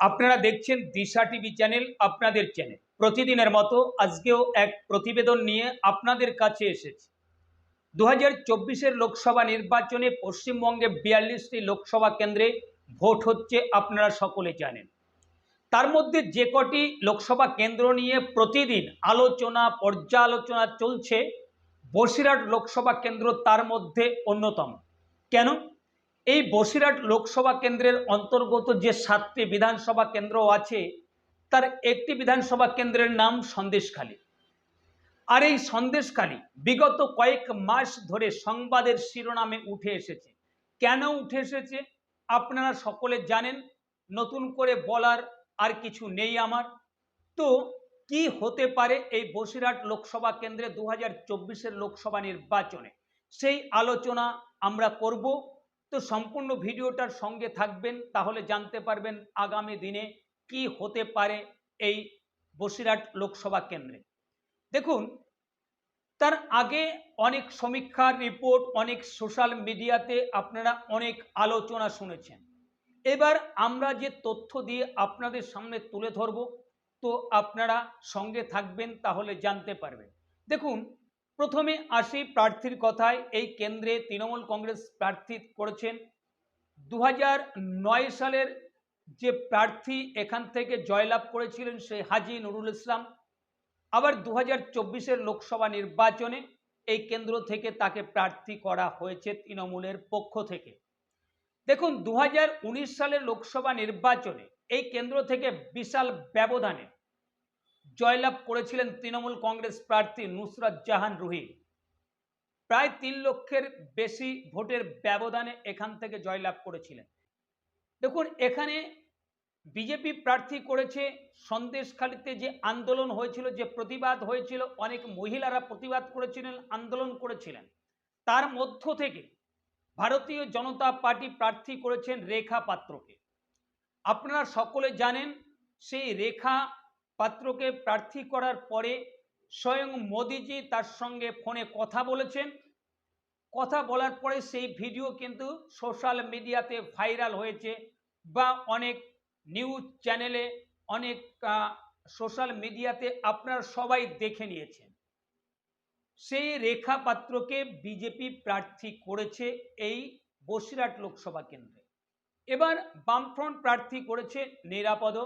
আপনারা দেখছেন Disha TV channel, আপনাদের চ্যানেল। প্রতিদিনের মতো আজকেও এক প্রতিবেদন নিয়ে আপনাদের কাছে এসেছে। দু হাজার লোকসভা নির্বাচনে পশ্চিমবঙ্গে বিয়াল্লিশটি লোকসভা কেন্দ্রে ভোট হচ্ছে আপনারা সকলে জানেন। তার মধ্যে যে কটি লোকসভা কেন্দ্র নিয়ে প্রতিদিন আলোচনা, পর্যালোচনা চলছে, বসিরহাট লোকসভা কেন্দ্র তার মধ্যে অন্যতম। কেন? এই বসিরহাট লোকসভা কেন্দ্রের অন্তর্গত যে সাতটি বিধানসভা কেন্দ্র আছে, তার একটি বিধানসভা কেন্দ্রের নাম সন্দেশখালী। আর এই সন্দেশখালী বিগত কয়েক মাস ধরে সংবাদের শিরোনামে উঠে এসেছে। কেন উঠে এসেছে? আপনারা সকলে জানেন, নতুন করে বলার আর কিছু নেই আমার। তো কি হতে পারে এই বসিরহাট লোকসভা কেন্দ্রে দু হাজার লোকসভা নির্বাচনে? সেই আলোচনা আমরা করব। তো সম্পূর্ণ ভিডিওটার সঙ্গে থাকবেন, তাহলে জানতে পারবেন আগামী দিনে কি হতে পারে এই বসিরহাট লোকসভা কেন্দ্রে। দেখুন, তার আগে অনেক সমীক্ষার রিপোর্ট, অনেক সোশ্যাল মিডিয়াতে আপনারা অনেক আলোচনা শুনেছেন। এবার আমরা যে তথ্য দিয়ে আপনাদের সামনে তুলে ধরব, তো আপনারা সঙ্গে থাকবেন, তাহলে জানতে পারবেন। দেখুন প্রথমে আসি প্রার্থীর কথায়। এই কেন্দ্রে তৃণমূল কংগ্রেস প্রার্থী করেছেন। দু সালের যে প্রার্থী এখান থেকে জয়লাভ করেছিলেন সেই হাজি নুরুল ইসলাম। আবার দু হাজার লোকসভা নির্বাচনে এই কেন্দ্র থেকে তাকে প্রার্থী করা হয়েছে তৃণমূলের পক্ষ থেকে। দেখুন দু হাজার উনিশ সালের লোকসভা নির্বাচনে এই কেন্দ্র থেকে বিশাল ব্যবধানে জয়লাভ করেছিলেন তৃণমূল কংগ্রেস প্রার্থী নুসরাত জাহান রুহি। প্রায় তিন লক্ষের বেশি ভোটের ব্যবধানে এখান থেকে জয়লাভ করেছিলেন। দেখুন, এখানে বিজেপি প্রার্থী করেছে সন্দেশখালিতে যে আন্দোলন হয়েছিল, যে প্রতিবাদ হয়েছিল, অনেক মহিলারা প্রতিবাদ করেছিলেন, আন্দোলন করেছিলেন। তার মধ্য থেকে ভারতীয় জনতা পার্টি প্রার্থী করেছেন রেখা পাত্রকে। আপনারা সকলে জানেন, সেই রেখা পাত্রকে প্রার্থী করার পরে স্বয়ং মোদিজি তার সঙ্গে ফোনে কথা বলেছেন। কথা বলার পরে সেই ভিডিও কিন্তু সোশ্যাল মিডিয়াতে ভাইরাল হয়েছে বা অনেক নিউজ চ্যানেলে, অনেক সোশ্যাল মিডিয়াতে আপনারা সবাই দেখে নিয়েছেন। সেই রেখা পাত্রকে বিজেপি প্রার্থী করেছে এই বসিরহাট লোকসভা কেন্দ্রে। এবার বামফ্রন্ট প্রার্থী করেছে নিরাপদ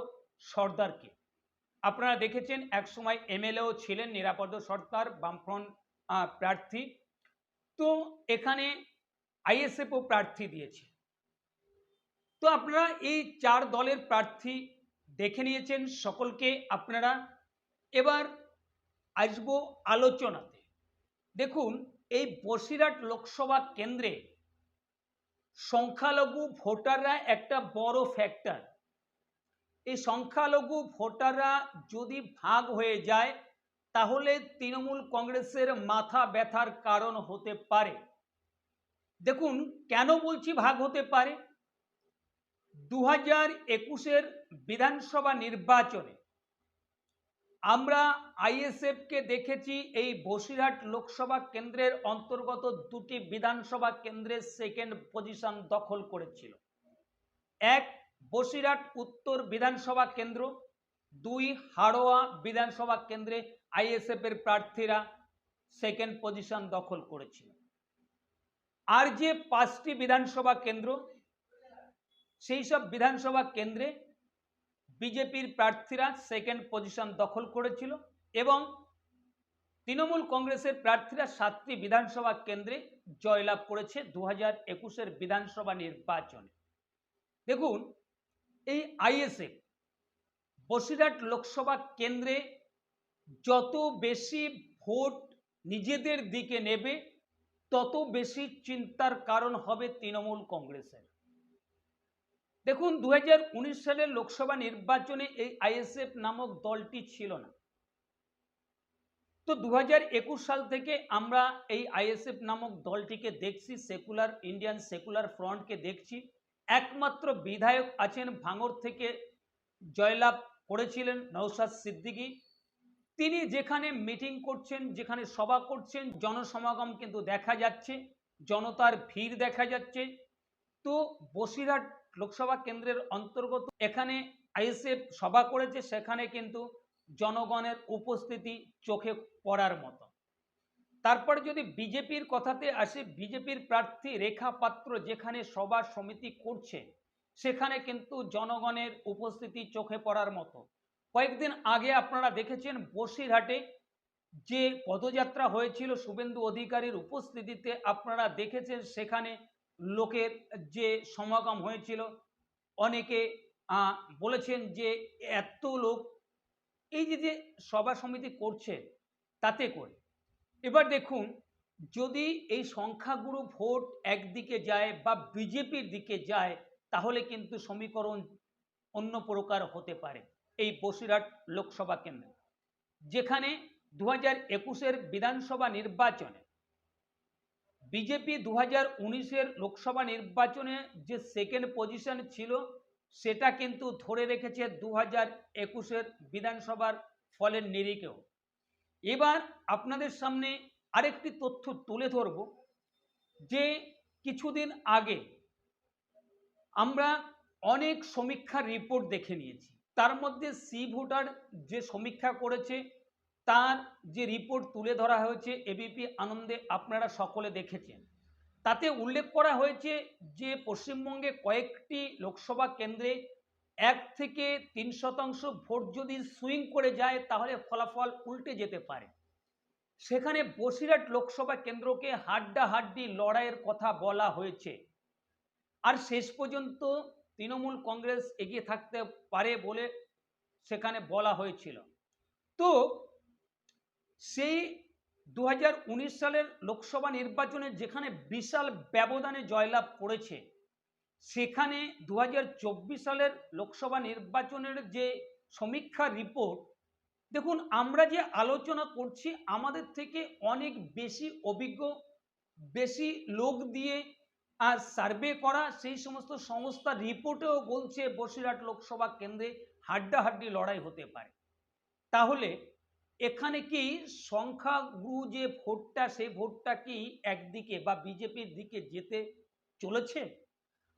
সর্দারকে। আপনারা দেখেছেন একসময় এমএলএও ছিলেন নিরাপদ সর্দার বামফ্রন্ট প্রার্থী। তো এখানে আইএসএফও প্রার্থী দিয়েছে। তো আপনারা এই চার দলের প্রার্থী দেখে নিয়েছেন সকলকে আপনারা। এবার আসব আলোচনাতে। দেখুন, এই বসিরহাট লোকসভা কেন্দ্রে সংখ্যালঘু ভোটাররা একটা বড় ফ্যাক্টর এই সংখ্যালঘু ভোটাররা যদি ভাগ হয়ে যায়, তাহলে তৃণমূল কংগ্রেসের মাথা ব্যথার কারণ হতে পারে। দেখুন, কেন বলছি ভাগ হতে পারে? দু হাজার একুশের বিধানসভা নির্বাচনে আমরা আইএসএফকে দেখেছি এই বসিরহাট লোকসভা কেন্দ্রের অন্তর্গত দুটি বিধানসভা কেন্দ্রের সেকেন্ড পজিশন দখল করেছিল। এক বসিরহাট উত্তর বিধানসভা কেন্দ্র, দুই হাড়োয়া বিধানসভা কেন্দ্রে আইএসএফ এর প্রার্থীরা সেকেন্ড পজিশন দখল করেছিল। আর যে পাঁচটি বিধানসভা কেন্দ্র, সেই সব বিধানসভা কেন্দ্রে বিজেপির প্রার্থীরা সেকেন্ড পজিশন দখল করেছিল এবং তৃণমূল কংগ্রেসের প্রার্থীরা সাতটি বিধানসভা কেন্দ্রে জয়লাভ করেছে দু হাজার একুশের বিধানসভা নির্বাচনে। দেখুন এই আইএসএফ বসিরহাট লোকসভা কেন্দ্রে যত বেশি ভোট নিজেদের দিকে নেবে, তত বেশি চিন্তার কারণ হবে তৃণমূল কংগ্রেসের। দেখুন দু হাজার উনিশ সালের লোকসভা নির্বাচনে এই আইএসএফ নামক দলটি ছিল না। তো দু হাজার একুশ সাল থেকে আমরা এই আইএসএফ নামক দলটিকে দেখছি, সেকুলার, ইন্ডিয়ান সেকুলার ফ্রন্টকে দেখছি। একমাত্র বিধায়ক আছেন ভাঙর থেকে জয়লাভ করেছিলেন নৌসাদ সিদ্দিকী। তিনি যেখানে মিটিং করছেন, যেখানে সভা করছেন, জনসমাগম কিন্তু দেখা যাচ্ছে, জনতার ভিড় দেখা যাচ্ছে। তো বসিরহাট লোকসভা কেন্দ্রের অন্তর্গত এখানে আইএসএফ সভা করেছে, সেখানে কিন্তু জনগণের উপস্থিতি চোখে পড়ার মতো। তারপর যদি বিজেপির কথাতে আসে, বিজেপির প্রার্থী রেখা পাত্র যেখানে সভা সমিতি করছে, সেখানে কিন্তু জনগণের উপস্থিতি চোখে পড়ার মতো। কয়েকদিন আগে আপনারা দেখেছেন বসিরহাটে যে পদযাত্রা হয়েছিল শুভেন্দু অধিকারীর উপস্থিতিতে আপনারা দেখেছেন সেখানে লোকের যে সমাগম হয়েছিল। অনেকে বলেছেন যে এত লোক, এই যে যে সভা সমিতি করছে, তাতে করে এবার দেখুন, যদি এই সংখ্যাগুরু ভোট একদিকে যায় বা বিজেপির দিকে যায়, তাহলে কিন্তু সমীকরণ অন্য প্রকার হতে পারে এই বসিরহাট লোকসভা কেন্দ্রে। যেখানে দু হাজার একুশের বিধানসভা নির্বাচনে, বিজেপি দু হাজার উনিশের লোকসভা নির্বাচনে যে সেকেন্ড পজিশন ছিল, সেটা কিন্তু ধরে রেখেছে দু হাজার একুশের বিধানসভার ফলের নিরিখেও। এবার আপনাদের সামনে আরেকটি তথ্য তুলে ধরব যে কিছুদিন আগে আমরা অনেক সমীক্ষার রিপোর্ট দেখে নিয়েছি। তার মধ্যে সি ভোটার যে সমীক্ষা করেছে, তার যে রিপোর্ট তুলে ধরা হয়েছে এবিপি আনন্দে আপনারা সকলে দেখেছেন। তাতে উল্লেখ করা হয়েছে যে পশ্চিমবঙ্গে কয়েকটি লোকসভা কেন্দ্রে এক থেকে তিন শতাংশ ভোট যদি সুইং করে যায়, তাহলে ফলাফল উল্টে যেতে পারে। সেখানে বসিরহাট লোকসভা কেন্দ্রকে হাড্ডাহাড্ডি লড়াইয়ের কথা বলা হয়েছে। আর শেষ পর্যন্ত তৃণমূল কংগ্রেস এগিয়ে থাকতে পারে বলে সেখানে বলা হয়েছিল। তো সেই দু হাজার উনিশ সালের লোকসভা নির্বাচনে যেখানে বিশাল ব্যবধানে জয়লাভ করেছে সেখানে দু হাজার চব্বিশ সালের লোকসভা নির্বাচনের যে সমীক্ষা রিপোর্ট, দেখুন আমরা যে আলোচনা করছি আমাদের থেকে অনেক বেশি অভিজ্ঞ, বেশি লোক দিয়ে আর সার্ভে করা, সেই সমস্ত সংস্থা রিপোর্টেও বলছে বসিরহাট লোকসভা কেন্দ্রে হাড্ডাহাড্ডি লড়াই হতে পারে। তাহলে এখানে কি সংখ্যাগুরু যে ভোটটা, সেই ভোটটা কি একদিকে বা বিজেপির দিকে যেতে চলেছে?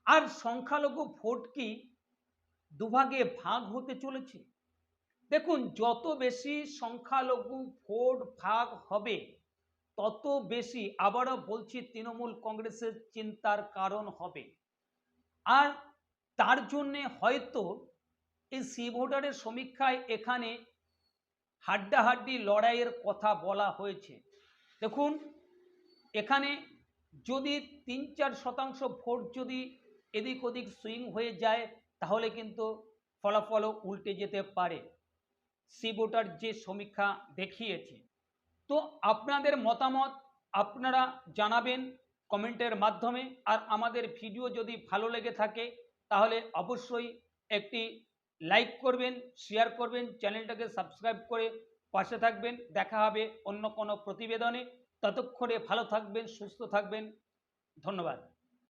আর সংখ্যালঘু ভোট কি দুভাগে ভাগ হতে চলেছে? দেখুন, যত বেশি সংখ্যালঘু ভোট ভাগ হবে, তত বেশি আবারও বলছি তৃণমূল কংগ্রেসের চিন্তার কারণ হবে। আর তার জন্যে হয়তো এই সি ভোটারের সমীক্ষায় এখানে হাড্ডাহাড্ডি লড়াইয়ের কথা বলা হয়েছে। দেখুন, এখানে যদি তিন চার শতাংশ ভোট যদি এদিক ওদিক সুইং হয়ে যায়, তাহলে কিন্তু ফলাফলও উল্টে যেতে পারে। সি ভোটার যে সমীক্ষা দেখিয়েছে। তো আপনাদের মতামত আপনারা জানাবেন কমেন্টের মাধ্যমে, আর আমাদের ভিডিও যদি ভালো লেগে থাকে, তাহলে অবশ্যই একটি লাইক করবেন শেয়ার করবেন, চ্যানেলটাকে সাবস্ক্রাইব করে পাশে থাকবেন। দেখা হবে অন্য কোনো প্রতিবেদনে। ততক্ষণে ভালো থাকবেন, সুস্থ থাকবেন। ধন্যবাদ।